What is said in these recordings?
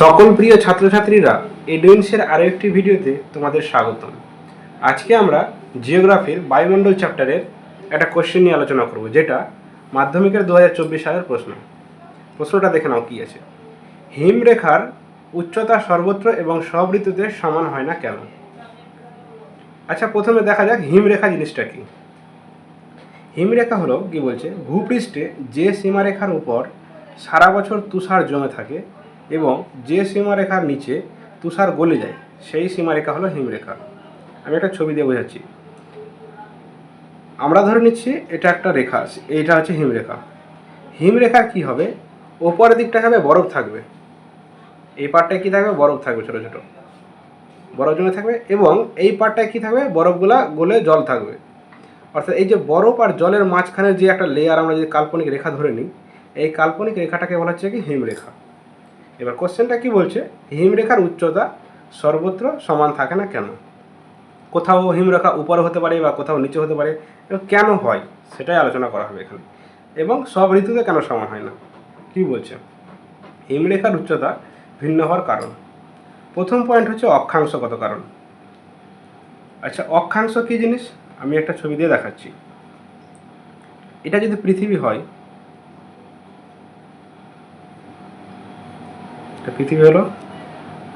সকল প্রিয় ছাত্রছাত্রীরা এডুইন্সের আরও একটি ভিডিওতে তোমাদের স্বাগতম। আজকে আমরা জিওগ্রাফির বায়ুমণ্ডল চ্যাপ্টারের একটা কোশ্চেন নিয়ে আলোচনা করব, যেটা মাধ্যমিকের দু হাজার চব্বিশ সালের প্রশ্ন। প্রশ্নটা দেখে নাও কী আছে। হিমরেখার উচ্চতা সর্বত্র এবং সব ঋতুতে সমান হয় না কেন? আচ্ছা প্রথমে দেখা যাক হিমরেখা জিনিসটা কি। হিমরেখা হলো কি বলছে, ভূপৃষ্ঠে যে সীমারেখার উপর সারা বছর তুষার জমে থাকে এবং যে সীমারেখার নিচে তুষার গলে যায়, সেই সীমারেখা হলো হিমরেখা। আমি একটা ছবি দিয়ে বোঝাচ্ছি। আমরা ধরে নিচ্ছি এটা একটা রেখা, এইটা হচ্ছে হিমরেখা। হিমরেখার কি হবে? ওপরের দিকটা হবে বরফ থাকবে। এই পার্টটায় কী থাকবে? বরফ থাকবে ছোটো ছোটো। বরফ জমে থাকবে এবং এই পার্টটায় কী থাকবে? বরফগুলা গলে জল থাকবে। অর্থাৎ এই যে বরফ আর জলের মাঝখানে যে একটা লেয়ার আমরা যদি কাল্পনিক রেখা ধরে নিই, এই কাল্পনিক রেখাটাকে বলা হচ্ছে কি? হিমরেখা। এবার কোশ্চেনটা কি বলছে? হিমরেখার উচ্চতা সর্বত্র সমান থাকে না কেন? কোথাও হিমরেখা উপরে হতে পারে বা কোথাও নিচে হতে পারে এবং কেন হয়? সেটাই আলোচনা করা হবে এখানে। এবং সব ঋতুতে কেন সমান হয় না? কি বলছে? হিমরেখার উচ্চতা ভিন্ন হওয়ার কারণ। প্রথম পয়েন্ট হচ্ছে অক্ষাংশগত কারণ। আচ্ছা অক্ষাংশ কী জিনিস? আমি একটা ছবি দিয়ে দেখাচ্ছি। এটা যদি পৃথিবী হয় এটা পৃথিবী হলো।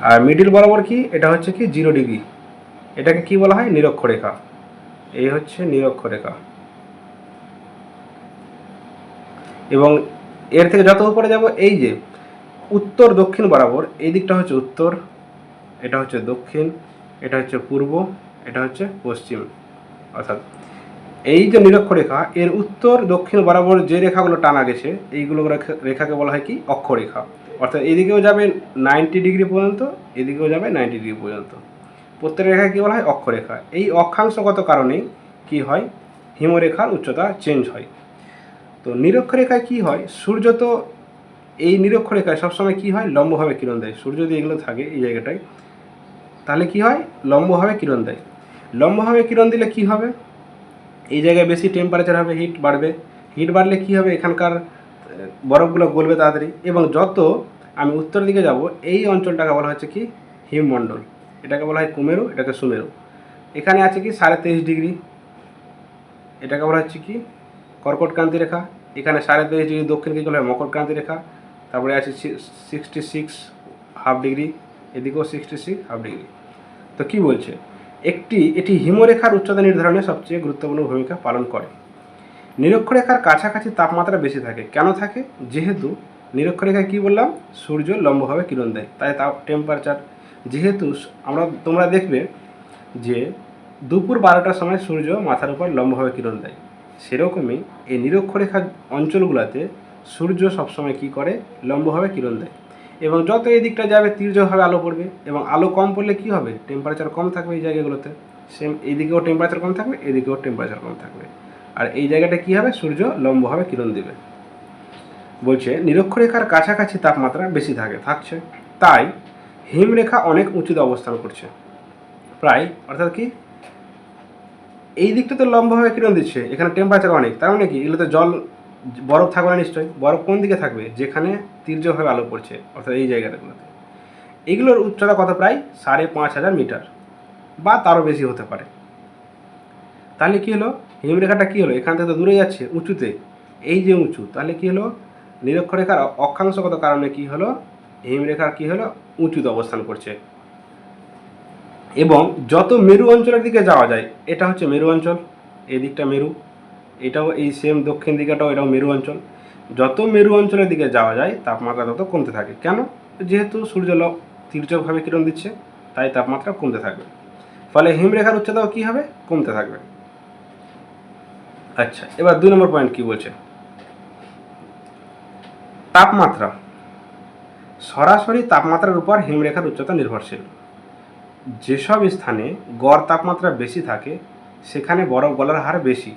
আর মিডিল বরাবর কি? এটা হচ্ছে কি? জিরো ডিগ্রি এটাকে কি বলা হয়? নিরক্ষরেখা। এই হচ্ছে নিরক্ষরেখা। এবং এর থেকে যত উপরে যাব, এই যে উত্তর দক্ষিণ বরাবর, এই দিকটা হচ্ছে উত্তর, এটা হচ্ছে দক্ষিণ, এটা হচ্ছে পূর্ব, এটা হচ্ছে পশ্চিম। অর্থাৎ এই যে নিরক্ষরেখা, এর উত্তর দক্ষিণ বরাবর যে রেখাগুলো টানা গেছে, এইগুলো রেখা- রেখাকে বলা হয় কি? অক্ষরেখা। অর্থাৎ এদিকেও যাবে নাইনটি ডিগ্রি পর্যন্ত, এদিকেও যাবে নাইনটি ডিগ্রি পর্যন্ত। প্রত্যেক রেখাকে কী বলা হয়? অক্ষরেখা। এই অক্ষাংশগত কারণেই কি হয়? হিমরেখার উচ্চতা চেঞ্জ হয়। তো নিরক্ষরেখায় কি হয়? সূর্য তো এই নিরক্ষরেখায় সবসময় কি হয়? লম্বভাবে কিরণ দেয়। সূর্য যদি এগুলো থাকে এই জায়গাটায়, তাহলে কি হয়? লম্বভাবে কিরণ দেয়। লম্বভাবে কিরণ দিলে কি হবে? এই জায়গায় বেশি টেম্পারেচার হবে হিট বাড়বে। হিট বাড়লে কি হবে? এখানকার বরফগুলো গলবে তাড়াতাড়ি। এবং যত আমি উত্তর দিকে যাব, এই অঞ্চলটাকে বলা হচ্ছে কি হিমমণ্ডল। এটাকে বলা হয় কুমেরু, এটাকে সুমেরু। এখানে আছে কি সাড়ে তেইশ ডিগ্রি। এটাকে বলা হচ্ছে কি কর্কটক্রান্তি রেখা। এখানে সাড়ে তেইশ ডিগ্রি দক্ষিণ দিকে বলা হয় মকরক্রান্তি রেখা। তারপরে আছে সিক্সটি সিক্স হাফ ডিগ্রি এদিকেও সিক্সটি সিক্স হাফ ডিগ্রি তো কি বলছে? একটি, এটি হিমরেখার উচ্চতা নির্ধারণে সবচেয়ে গুরুত্বপূর্ণ ভূমিকা পালন করে। নিরক্ষরেখার কাছাকাছি তাপমাত্রা বেশি থাকে। কেন থাকে? যেহেতু নিরক্ষরেখায় কি বললাম? সূর্য লম্বভাবে কিরণ দেয়, তাই তাপ টেম্পারেচার যেহেতু আমরা, তোমরা দেখবে যে দুপুর বারোটার সময় সূর্য মাথার উপর লম্বভাবে কিরণ দেয়। সেরকমই এই নিরক্ষরেখা অঞ্চলগুলোতে সূর্য সবসময় কি করে? লম্বভাবে কিরণ দেয়। এবং যত এই দিকটা যাবে, তীর্যভাবে আলো পড়বে। এবং আলো কম পড়লে কি হবে? টেম্পারেচার কম থাকবে এই জায়গাগুলোতে। সেম এইদিকেও টেম্পারেচার কম থাকবে এদিকেও টেম্পারেচার কম থাকবে। আর এই জায়গাটা কি হবে? সূর্য লম্বভাবে কিরণ দেবে। বলছে, নিরক্ষরেখার কাছাকাছি তাপমাত্রা বেশি থাকে, থাকছে। তাই হিমরেখা অনেক উঁচুতে অবস্থান করছে। প্রায়, অর্থাৎ কি? এই দিকটা তো লম্বভাবে কিরণ দিচ্ছে, এখানে টেম্পারেচার অনেক। তার মানে কি? এগুলোতে জল, বরফ থাকবে না নিশ্চয়ই। বরফ কোন দিকে থাকবে? যেখানে তীর্যভাবে আলো পড়ছে, অর্থাৎ এই জায়গাটাগুলোতে। এগুলোর উচ্চতা কত প্রায়? সাড়ে পাঁচ হাজার মিটার বা তারও বেশি হতে পারে। তাহলে কী হলো? হিমরেখাটা কী হলো? এখান থেকে তো দূরে যাচ্ছে, উঁচুতে। এই যে উঁচু, তাহলে কী হলো? নিরক্ষরেখার অক্ষাংশগত কারণে কি হলো? হিমরেখার কি হলো? উঁচুতে অবস্থান করছে। এবং যত মেরু অঞ্চলের দিকে যাওয়া যায়, এটা হচ্ছে মেরু অঞ্চল, এই দিকটা মেরু, এটাও এই সেম দক্ষিণ দিকেটাও এটাও মেরু অঞ্চল। যত মেরু অঞ্চলের দিকে যাওয়া যায়, তাপমাত্রা তত কমতে থাকে। কেন? যেহেতু সূর্য ল তীর্যকভাবে কিরণ দিচ্ছে, তাই তাপমাত্রা কমতে থাকবে। ফলে হিমরেখার উচ্চতাও কী হবে? কমতে থাকবে। আচ্ছা এবার দুই নম্বর পয়েন্ট কি বলছে? তাপমাত্রা। সরাসরি তাপমাত্রার উপর হিমরেখার উচ্চতা নির্ভরশীল। যেসব স্থানে গড় তাপমাত্রা বেশি থাকে, সেখানে বরফ গলার হার বেশি।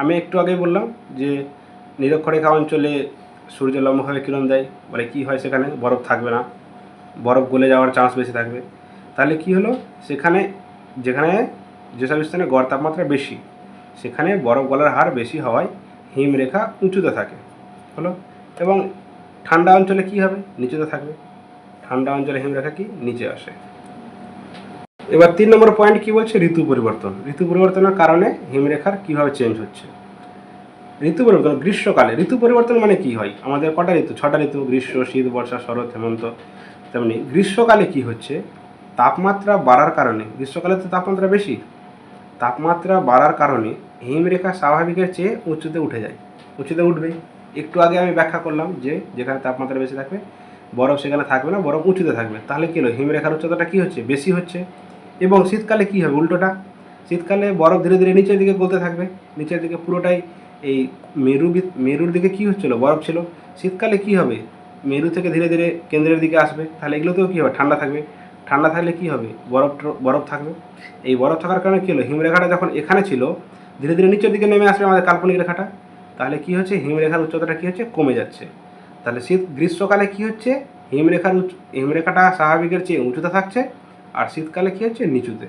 আমি একটু আগেই বললাম যে নিরক্ষরেখা অঞ্চলে সূর্য লম্বভাবে কিরণ দেয়, বলে কি হয় সেখানে? বরফ থাকবে না। বরফ গলে যাওয়ার চান্স বেশি থাকবে। তাহলে কি হলো? সেখানে, যেখানে যেসব স্থানে গড় তাপমাত্রা বেশি সেখানে বরফ গলার হার বেশি হওয়ায় হিমরেখা উঁচুতে থাকে। হলো? এবং ঠান্ডা অঞ্চলে কি হবে? নিচুতে থাকবে। ঠান্ডা অঞ্চলে হিমরেখা কি? নিচে আসে। এবার তিন নম্বর পয়েন্ট কি বলছে? ঋতু পরিবর্তন। ঋতু পরিবর্তনের কারণে হিমরেখার কীভাবে চেঞ্জ হচ্ছে? ঋতু পরিবর্তন, গ্রীষ্মকালে। ঋতু পরিবর্তন মানে কি হয়? আমাদের কটা ঋতু? ছটা ঋতু, গ্রীষ্ম, শীত, বর্ষা, শরৎ, হেমন্ত, তেমনি। গ্রীষ্মকালে কি হচ্ছে? তাপমাত্রা বাড়ার কারণে। গ্রীষ্মকালে তো তাপমাত্রা বেশি। তাপমাত্রা বাড়ার কারণে হিমরেখা স্বাভাবিকের চেয়ে উঁচুতে উঠে যায়। উঁচুতে উঠবে। একটু আগে আমি ব্যাখ্যা করলাম যে যেখানে তাপমাত্রা বেশি থাকবে, বরফ সেখানে থাকবে না, বরফ উঁচুতে থাকবে। তাহলে কী হলো? হিমরেখার উচ্চতাটা কী হচ্ছে? বেশি হচ্ছে। এবং শীতকালে কী হবে? উল্টোটা। শীতকালে বরফ ধীরে ধীরে নিচের দিকে গলতে থাকবে। নিচের দিকে পুরোটাই এই মেরু মেরুর দিকে কী হচ্ছিল? বরফ ছিল। শীতকালে কী হবে? মেরু থেকে ধীরে ধীরে কেন্দ্রের দিকে আসবে। তাহলে এগুলোতেও কী হবে? ঠান্ডা থাকবে। ঠান্ডা থাকলে কী হবে? বরফ বরফ থাকবে। এই বরফ থাকার কারণে কী হলো? হিমরেখাটা যখন এখানে ছিল ধীরে ধীরে নিচের দিকে নেমে আসবে আমাদের কাল্পনিক রেখাটা, তাহলে কী হচ্ছে? হিমরেখার উচ্চতাটা কী হচ্ছে? কমে যাচ্ছে। তাহলে শীত গ্রীষ্মকালে কী হচ্ছে? হিমরেখার উচ্চ হিমরেখাটা স্বাভাবিকের চেয়ে উঁচুতে থাকছে, আর শীতকালে কী হচ্ছে? নিচুতে।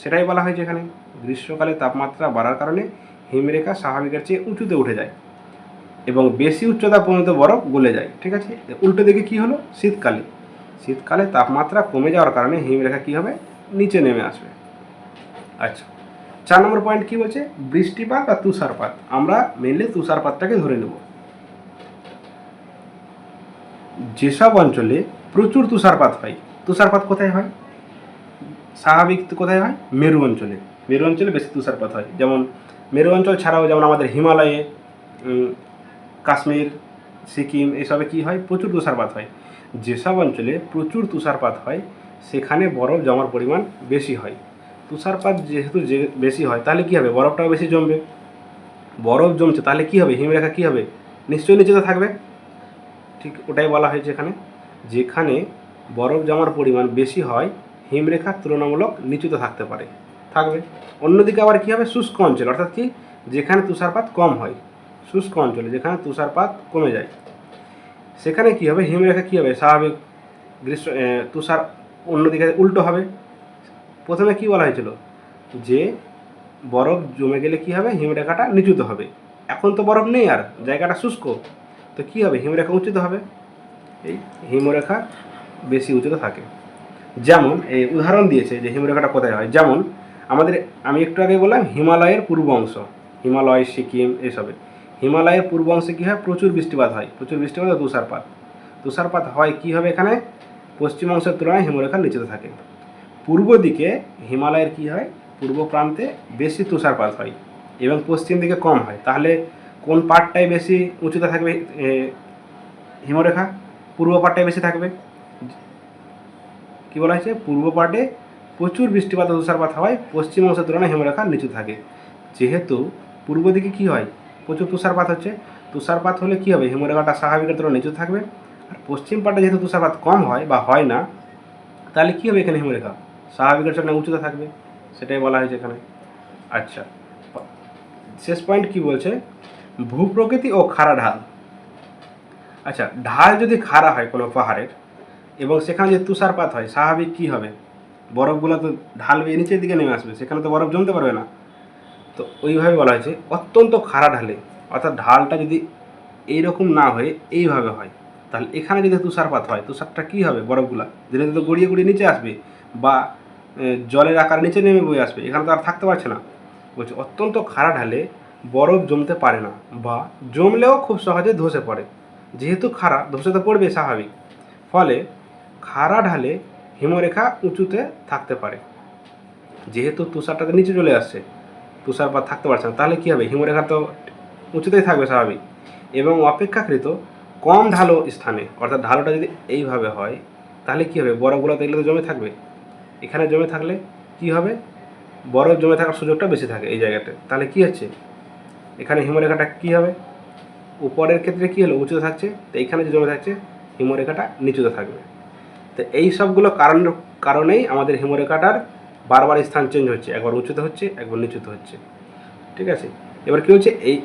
সেটাই বলা হয়েছে এখানে। গ্রীষ্মকালে তাপমাত্রা বাড়ার কারণে হিমরেখা স্বাভাবিকের চেয়ে উঁচুতে উঠে যায় এবং বেশি উচ্চতা পর্যন্ত বরফ গলে যায়, ঠিক আছে? উল্টো দিকে কী হলো? শীতকালে। শীতকালে তাপমাত্রা কমে যাওয়ার কারণে হিমরেখা কী হবে? নিচে নেমে আসবে। আচ্ছা। চার নম্বর পয়েন্ট কী বলছে? বৃষ্টিপাত আর তুষারপাত। আমরা মেনলি তুষারপাতটাকে ধরে নেব। যেসব অঞ্চলে প্রচুর তুষারপাত হয়, তুষারপাত কোথায় হয়? স্বাভাবিক কোথায় হয়? মেরু অঞ্চলে। মেরু অঞ্চলে বেশি তুষারপাত হয়। যেমন মেরু অঞ্চল ছাড়াও যেমন আমাদের হিমালয়ে কাশ্মীর, সিকিম, এসবে কি হয়? প্রচুর তুষারপাত হয়। যেসব অঞ্চলে প্রচুর তুষারপাত হয়, সেখানে বরফ জমার পরিমাণ বেশি হয়। তুষারপাত যেহেতু যে বেশি হয়, তাহলে কী হবে? বরফটাও বেশি জমবে। বরফ জমছে, তাহলে কী হবে? হিমরেখা কী হবে? নিশ্চয়ই নিচেতে থাকবে। ঠিক ওটাই বলা হয়েছে এখানে। যেখানে বরফ জমার পরিমাণ বেশি হয়, হিমরেখা তুলনামূলক নিচুতে থাকতে পারে। থাকবে। অন্যদিকে আবার কী হবে? শুষ্ক অঞ্চল। অর্থাৎ কি? যেখানে তুষারপাত কম হয়, শুষ্ক অঞ্চলে, যেখানে তুষারপাত কমে যায়। সেখানে কী হবে? হিমরেখা কী হবে? স্বাভাবিক গ্রীষ্ম তুষার অন্যদিকে উল্টো হবে। প্রথমে কি বলা হয়েছিল? যে বরফ জমে গেলে কি হবে? হিমরেখাটা নিচুতে হবে। এখন তো বরফ নেই আর, জায়গাটা শুষ্ক। তো কি হবে? হিমরেখা উঁচুতে হবে? এই হিমরেখা বেশি উঁচুতে থাকে। যেমন, এই উদাহরণ দিয়েছে যে হিমরেখাটা কোথায় হয়। যেমন, আমাদের, আমি একটু আগে বললাম, হিমালয়ের পূর্ব অংশ। হিমালয়, সিকিম, এসবে। হিমালয়ের পূর্ব অংশে কী হয়? প্রচুর বৃষ্টিপাত হয়। প্রচুর বৃষ্টিপাত তুষারপাত। তুষারপাত হয় কী হবে এখানে? পশ্চিম অংশের তুলনায় হিমরেখার নিচেতে থাকে। পূর্ব দিকে হিমালয়ের কী হয়? পূর্ব প্রান্তে বেশি তুষারপাত হয় এবং পশ্চিম দিকে কম হয়। তাহলে কোন পার্টটাই বেশি উঁচুতে থাকবে? হিমরেখা? পূর্ব পার্টটাই বেশি থাকবে। কি বলা হয়েছে? পূর্ব পার্টে প্রচুর বৃষ্টিপাত ও তুষারপাত হয় পশ্চিম অংশের তুলনায় হিমরেখা নিচু থাকে। যেহেতু পূর্ব দিকে কী হয়? প্রচুর তুষারপাত হচ্ছে। তুষারপাত হলে কী হবে? হিমরেখাটা স্বাভাবিকের তুলনায় নিচু থাকবে। আর পশ্চিম পাটে যেহেতু তুষারপাত কম হয় বা হয় না, তাহলে কী হবে এখানে হিমরেখা? স্বাভাবিকের তুলনায় উঁচুতে থাকবে, সেটাই বলা হয়েছে এখানে। আচ্ছা শেষ পয়েন্ট কি বলছে? ভূপ্রকৃতি ও খাড়া ঢাল। আচ্ছা ঢাল যদি খাড়া হয় কোনো পাহাড়ের, এবং সেখানে যদি তুষারপাত হয়, স্বাভাবিক কী হবে? বরফগুলো তো ঢাল বেয়ে নিচের দিকে নেমে আসবে, সেখানে তো বরফ জমতে পারবে না। তো ওইভাবে বলা হয়েছে, অত্যন্ত খাড়া ঢালে, অর্থাৎ ঢালটা যদি এইরকম না হয়ে এইভাবে হয়, তাহলে এখানে যদি তুষারপাত হয়, তুষারটা কী হবে বরফগুলা? ধীরে ধীরে গড়িয়ে গড়িয়ে নিচে আসবে, বা জলের আকার নিচে নেমে বয়ে আসবে। এখানে তো আর থাকতে পারছে না। বলছে, অত্যন্ত খাড়া ঢালে বরফ জমতে পারে না বা জমলেও খুব সহজে ধসে পড়ে। যেহেতু খাড়া, ধসে তো পড়বে, স্বাভাবিক। ফলে খাড়া ঢালে হিমরেখা উঁচুতে থাকতে পারে। যেহেতু তুষারটাতে নিচে চলে আসছে তুষারপাত থাকতে পারছে না, তাহলে কী হবে? হিমরেখা তো উঁচুতেই থাকবে, স্বাভাবিক। এবং অপেক্ষাকৃত কম ঢালো স্থানে, অর্থাৎ ঢালোটা যদি এইভাবে হয়, তাহলে কী হবে? বরফগুলো তো এগুলো তো জমে থাকবে। এখানে জমে থাকলে কি হবে? বরফ জমে থাকার সুযোগটা বেশি থাকে এই জায়গাতে। তাহলে কি হচ্ছে? এখানে হিমরেখাটা কি হবে? উপরের ক্ষেত্রে কি হলো? উঁচুতে থাকছে। তো এইখানে যে জমে থাকছে, হিমরেখাটা নিচুতে থাকবে। তো এই সবগুলো কারণ, কারণেই আমাদের হিমরেখাটার বারবার স্থান চেঞ্জ হচ্ছে। একবার উঁচুতে হচ্ছে, একবার নিচুতে হচ্ছে। ঠিক আছে? এবার কী হচ্ছে? এই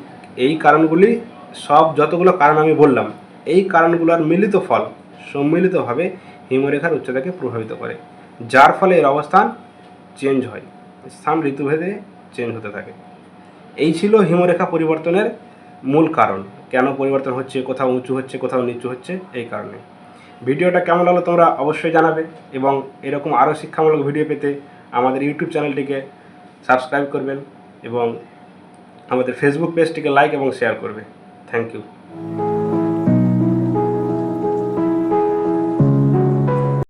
এই কারণগুলি সব যতগুলো কারণ আমি বললাম, এই কারণগুলোর মিলিত ফল সম্মিলিতভাবে হিমরেখার উচ্চতাকে প্রভাবিত করে। যার ফলে এর অবস্থান চেঞ্জ হয়। স্থান ঋতুভেদে চেঞ্জ হতে থাকে। এই ছিল হিমরেখা পরিবর্তনের মূল কারণ। কেন পরিবর্তন হচ্ছে, কোথাও উঁচু হচ্ছে, কোথাও নিচু হচ্ছে, এই কারণে। ভিডিওটা কেমন হলো তোমরা অবশ্যই জানাবে এবং এরকম আরও শিক্ষামূলক ভিডিও পেতে আমাদের ইউটিউব চ্যানেলটিকে সাবস্ক্রাইব করবেন এবং আমাদের ফেসবুক পেজটিকে লাইক এবং শেয়ার করবে। Thank you